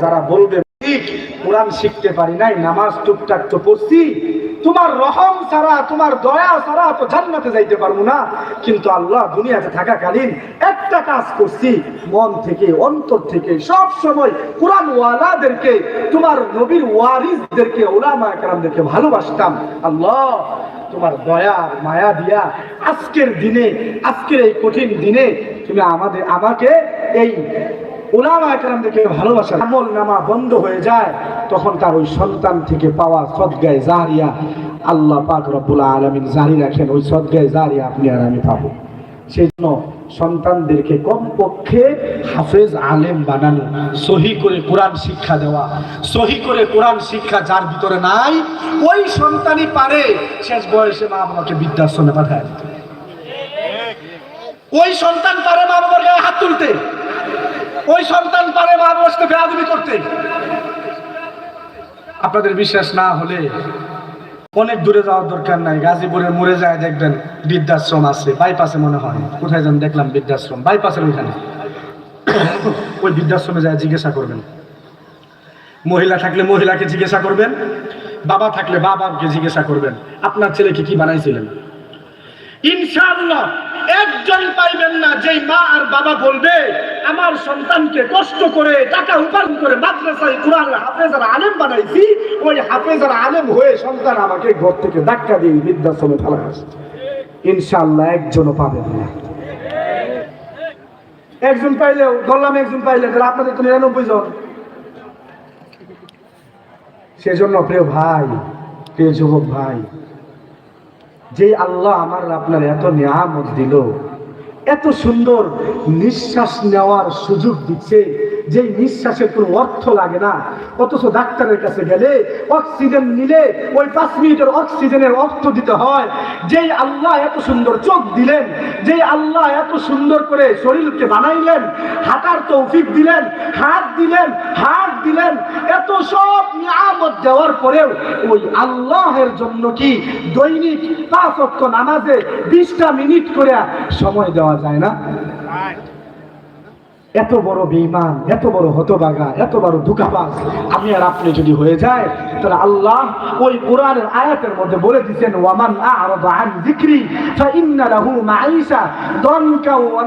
যারা বলবে কোরআন শিখতে পারি নাই, নামাজ টুকটাক তো পড়ছি, তোমার রহম ছাড়া, তোমার দয়া ছাড়া তো জান্নাতে যাইতে পারব না। কিন্তু আল্লাহ দুনিয়াতে থাকাকালীন একটা কাজ করছি, মন থেকে, অন্তর থেকে, সব সময় কোরআন ওয়ালাদেরকে তোমার নবীর ওয়ারিসদেরকে, ওলামা একরামদেরকে ভালোবাসতাম। আল্লাহ, তোমার দয়া মায়া দিয়া আজকের দিনে, আজকের এই কঠিন দিনে তুমি আমাদের, আমাকে এই ওলামা একরামদেরকে ভালোবাসা আমল নামা বন্ধ হয়ে যায়, তখন তার ওই সন্তান থেকে পাওয়া সদগায় জারিয়া আল্লাহ পাক রব্বুল আলমিন জারি রাখেন, ওই সদগায় জারিয়া আপনি আর আমি পাবো। সেই সন্তানদেরকে কমপক্ষে হাফেজ আলেম বানানো, সহি করে কোরআন শিক্ষা দেওয়া, সহি করে কোরআন শিক্ষা যার ভিতরে নাই, ওই সন্তানই পারে, শেষ বয়সে মা বাবাকে বৃদ্ধাশ্রমে পাঠায় ওই সন্তান পারে মা বাবার হাত তুলতে। ওই সন্তান পারে মা বাবার সাথে করতে। আপনাদের বিশ্বাস না হলে অনেক দূরে যাওয়ার দরকার নাই। গাজীপুরে মরে যায় দেখবেন বৃদ্ধাশ্রম আছে, বাইপাসে মনে হয়। কোথায় যেন দেখলাম বৃদ্ধাশ্রম, বাইপাসের ওইখানে। ওই বৃদ্ধাশ্রমে যায় জিজ্ঞাসা করবেন। মহিলা থাকলে মহিলাকে জিজ্ঞাসা করবেন, বাবা থাকলে বাবাকে জিজ্ঞাসা করবেন। আপনার ছেলেকে কি বানাইছিলেন? ইনশাআল্লাহ একজন পাইবেন না, যেই মা আর বাবা বলবে, আমার সন্তানকে কষ্ট করে টাকা উপার্জন করে মাদ্রাসায় কোরআন হাফেজ আর আলেম বানাইছি, ওই হাফেজ আর আলেম হয়ে সন্তান আমাকে ঘর থেকে ধাক্কা দিয়ে বৃদ্ধাশ্রমে ফেলা আসছে। ইনশাআল্লাহ একজনও পাবেন না। একজন পাইলেও বললাম একজন পাইলে, তাহলে আপনাদের তো নিরানব্বই জন। সেজন্য প্রিয় ভাই, প্রিয় যুবক ভাই যে আল্লাহ আমার আপনার এত নিয়ামত দিল, এত সুন্দর নিঃশ্বাস নেওয়ার সুযোগ দিচ্ছে যে নিঃশ্বাসের কোনো অর্থ লাগে না, অথচ ডাক্তারের কাছে গেলে অক্সিজেন নিলে ওই পাঁচ মিনিটের অক্সিজেনের অর্থ দিতে হয়। যেই আল্লাহ এত সুন্দর চোখ দিলেন, যেই আল্লাহ এত সুন্দর করে শরীরকে বানাইলেন, হাঁটার তৌফিক দিলেন, হাত দিলেন হাত দিলেন। এত সব নিয়ামত দেওয়ার পরেও ওই আল্লাহের জন্য কি দৈনিক পাঁচ নামাজে বিশটা মিনিট করে সময় দেওয়া যায় না? এত বড় বেঈমান, এত বড় হতবাগা এত বড় দুকাবাজ আমি আর আপনি যদি হয়ে যায়, তাহলে আল্লাহ ওই কোরআনের আয়াতের মধ্যে বলে দিচ্ছেন ওয়ামান আ'রাদা আন লাহু মাঈশা দানকা ওয়া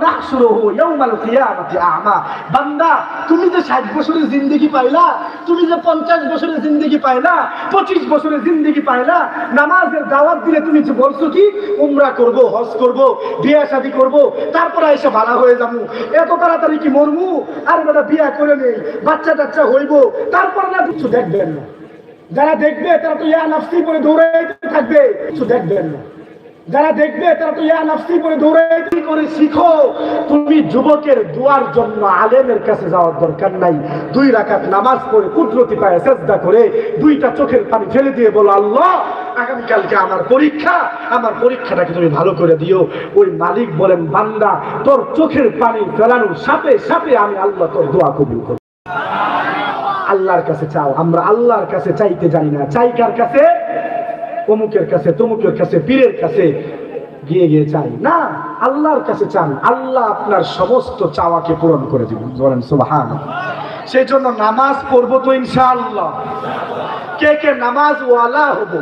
ইয়াওমাল কিয়ামাতি আ'মা। বান্দা, তুমি যে 60 বছরের জিন্দেগি পাইলা, তুমি যে 50 বছরের জিন্দেগি পাইলা 25 বছরের জিন্দেগি পাইলা, নামাজের দাওয়াত দিলে তুমি যে বলছো কি, উমরা করব, হজ করব, বিয়ে করব, তারপরে এসে ভালো হয়ে যাব। এত তাড়াতাড়ি কি মরমু আর বেটা বিয়া করে নেই, বাচ্চা টাচ্চা হইব, তারপর না কিছু দেখবেন না। যারা দেখবে, তারা তো ইয়া নাফসি করে দৌড়াইতে থাকবে, কিছু দেখবেন না। যারা দেখবে, তারা তো, ইয়া নাফসি করে দৌড়াইতে করে শিখো। তুমি যুবকের দুয়ার জন্য আলেমের কাছে যাওয়ার দরকার নাই। দুই রাকাত নামাজ পড়ে কুদরতি পায়ে সেজদা করে দুইটা চোখের পানি ফেলে দিয়ে বলো, আল্লাহ, আগামীকালকে আমার পরীক্ষা, আমার পরীক্ষাটাকে তুমি ভালো করে দিও। ওই মালিক বলেন, বান্দা, তোর চোখের পানি ফেলানো সাপে সাপে আমি আল্লাহ তোর দোয়া কবুল করি আল্লাহর কাছে চাও, আমরা আল্লাহর কাছে চাইতে জানি না। চাই কার কাছে? অমুকের কাছে, তমুকের কাছে, পীরের কাছে গিয়ে গিয়ে চাই। না, আল্লাহর কাছে চান। আল্লাহ আপনার সমস্ত চাওয়াকে পূরণ করে দিবেন। বলেন সুবহান সেই জন্য নামাজ পড়ব তো ইনশাআল্লাহ। কে কে নামাজ ওয়ালা হব?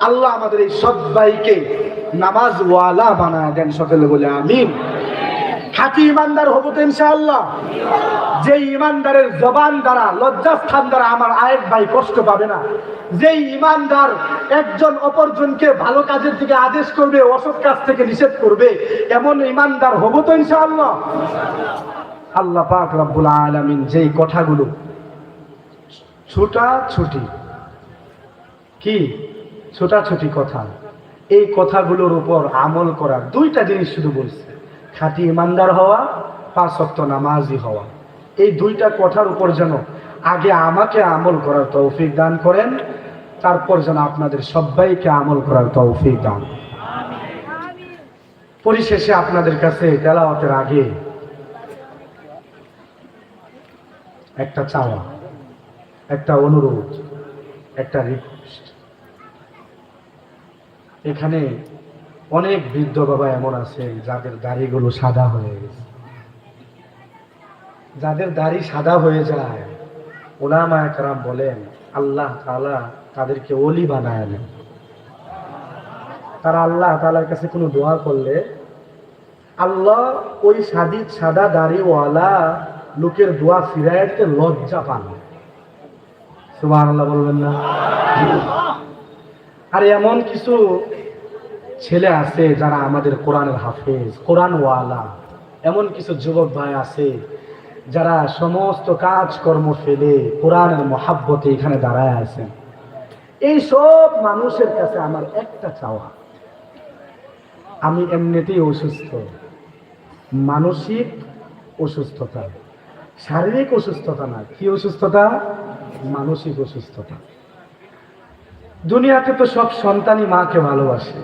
আল্লাহ আমাদের এই সবাইকে নামাজ ওয়ালা বানায় দেন। সকলে বলে, আমিন। খাঁটি ইমানদার হব তো ইনশাআল্লাহ। যে ইমানদারের জবান দ্বারা, লজ্জাস্থান দ্বারা আমার আয়েক ভাই কষ্ট পাবে না। যে ইমানদার একজন অপরজনকে ভালো কাজের দিকে আদেশ করবে, অসৎ কাজ থেকে নিষেধ করবে, এমন ইমানদার হব তো ইনশাআল্লাহ। আল্লাহ পাক রব্বুল আলামিন যেই কথাগুলো ছোটা ছুটি কি? ছোটাছুটি কথা। এই কথাগুলোর উপর আমল করার দুইটা জিনিস শুধু বলছে। খাঁটি ইমানদার হওয়া, পাঁচ অক্ত নামাজি হওয়া। এই দুইটা কথার উপর যেন আগে আমাকে আমল করার তৌফিক দান করেন, তারপর যেন আপনাদের সবাইকে আমল করার তৌফিক দান। পরিশেষে আপনাদের কাছে তেলাওয়াতের আগে একটা চাওয়া, একটা অনুরোধ, একটা রিকোয়েস্ট এখানে অনেক বৃদ্ধ বাবা এমন আছে, যাদের দাড়িগুলো সাদা হয়ে গেছে। যাদের দাড়ি সাদা হয়ে যায়, ওলামা একরাম বলেন, আল্লাহ তাআলা তাদেরকে অলি বানায় নেন। তারা আল্লাহ তাআলার কাছে কোনো দোয়া করলে, আল্লাহ ওই সাদি সাদা দাড়িওয়ালা লোকের দোয়া ফিরাইতে লজ্জা পান। আল্লাহ বলবেন না। আর এমন কিছু ছেলে আছে যারা আমাদের কোরআনের হাফেজ, কোরআনওয়ালা, এমন কিছু যুবক ভাই আছে যারা সমস্ত কাজকর্ম ফেলে কোরআনের মহাব্বতে এখানে দাঁড়ায় আছেন। এই সব মানুষের কাছে আমার একটা চাওয়া, আমি এমনিতেই অসুস্থ, মানসিক অসুস্থতা, শারীরিক অসুস্থতা না, কি অসুস্থতা? মানসিক অসুস্থতা। দুনিয়াতে তো সব সন্তানই মাকে ভালোবাসে।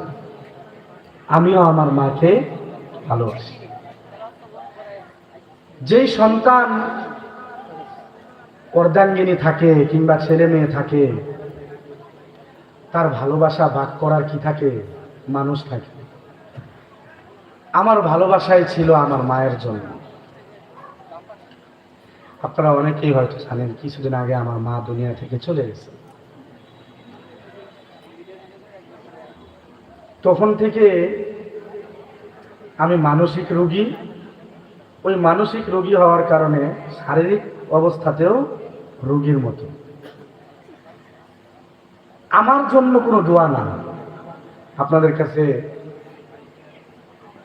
আমিও আমার মাকে ভালোবাসি। যেই সন্তান অর্ধাঙ্গিনী থাকে কিংবা ছেলে মেয়ে থাকে, তার ভালোবাসা ভাগ করার কি থাকে? মানুষ থাকে। আমার ভালোবাসাই ছিল আমার মায়ের জন্য। আপনারা অনেকেই হয়তো জানেন, কিছুদিন আগে আমার মা দুনিয়া থেকে চলে গেছে। তখন থেকে আমি মানসিক রোগী। ওই মানসিক রোগী হওয়ার কারণে শারীরিক অবস্থাতেও রোগীর মতো। আমার জন্য কোনো দোয়া না আপনাদের কাছে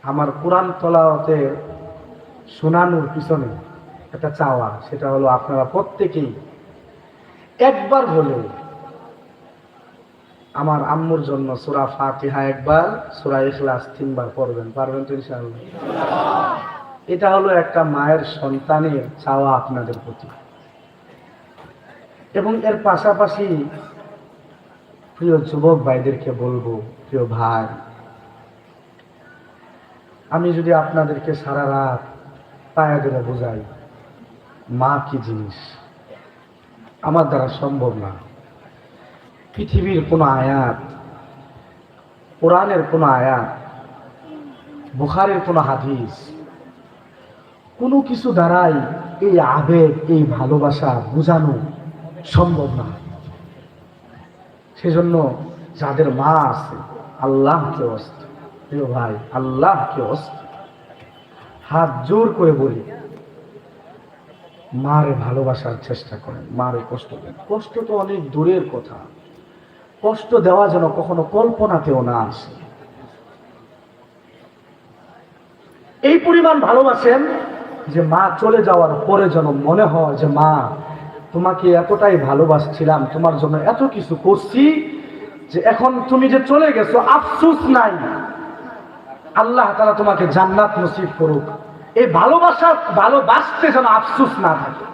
আমার কোরআন তলাতে শোনানোর পিছনে একটা চাওয়া, সেটা হলো আপনারা প্রত্যেকেই একবার হলেও আমার আম্মুর জন্য সুরা ফাতিহা একবার, সুরা ইখলাস তিনবার পড়বেন, পারবেন তো ইনশাআল্লাহ? এটা হলো একটা মায়ের সন্তানের চাওয়া আপনাদের প্রতি। এবং এর পাশাপাশি প্রিয় যুবক ভাইদেরকে বলব, প্রিয় ভাই, আমি যদি আপনাদেরকে সারা রাত পায়া ধরে বোঝাই, মা কি জিনিস? আমার দ্বারা সম্ভব না। পৃথিবীর কোনো আয়াত, কোরআনের কোনো আয়াত, বুখারের কোনো হাদিস, কোনো কিছু দ্বারাই এই আবেগ, এই ভালোবাসা বোঝানো সম্ভব না। সেজন্য যাদের মা আছে, আল্লাহকে অস্ত প্রিয় ভাই, আল্লাহকে অস্ত হাত জোর করে বলি, মারে ভালোবাসার চেষ্টা করেন, মারে কষ্ট দেন। কষ্ট তো অনেক দূরের কথা। কষ্ট দেওয়া যেন কখনো কল্পনাতেও না আসে। এই পরিমাণ ভালোবাসেন যে মা চলে যাওয়ার পরে যেন মনে হয় যে মা, তোমাকে এতটাই ভালোবাসছিলাম, তোমার জন্য এত কিছু করছি যে এখন তুমি যে চলে গেছো, আফসুস নাই। আল্লাহ তারা তোমাকে জান্নাত নসিব করুক। এই ভালোবাসা, ভালোবাসতে যেন আফসুস না থাকে।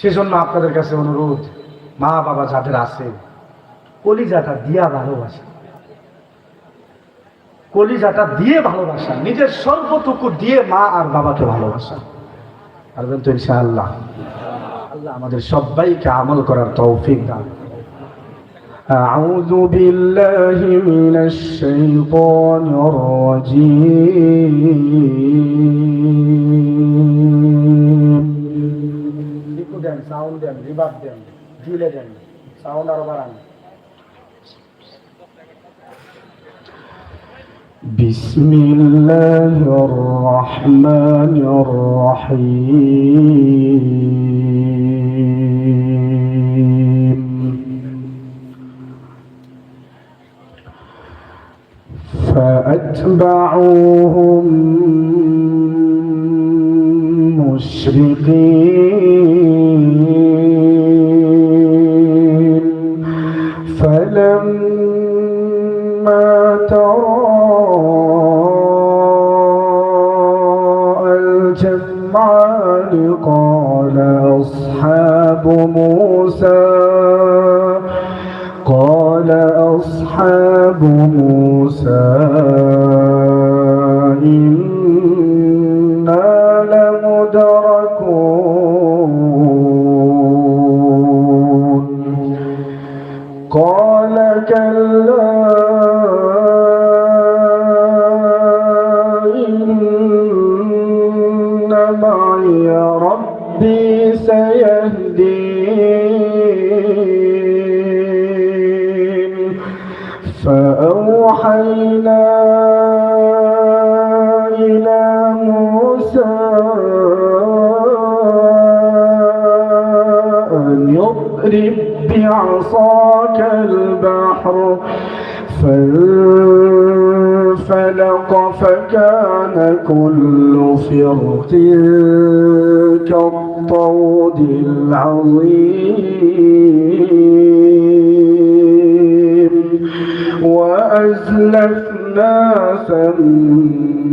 সেজন্য আপনাদের কাছে অনুরোধ মা বাবা যাদের আছে কলিজাটা দিয়া ভালোবাসা কলিজাটা দিয়ে ভালোবাসা নিজের সর্বটুকু দিয়ে মা আর বাবাকে ভালোবাসা পারবেন তো ইনশাআল্লাহ আল্লাহ আমাদের সবাইকে আমল করার তৌফিক দান أعوذ بالله من الشيطان الرجيم লিখু দেন সাউন্ড দেন রিভার্ব দেন ডিলে দেন সাউন্ড আরো বাড়ান بسم الله الرحمن الرحيم فأتبعوهم فلما تراءى الجمعان قال أصحاب موسى قال أصحاب موسى سيهدين فأوحينا إلى موسى أن يضرب بعصاك البحر فانفلق فكان كل فرق كالطود العظيم. وأزلفنا ثم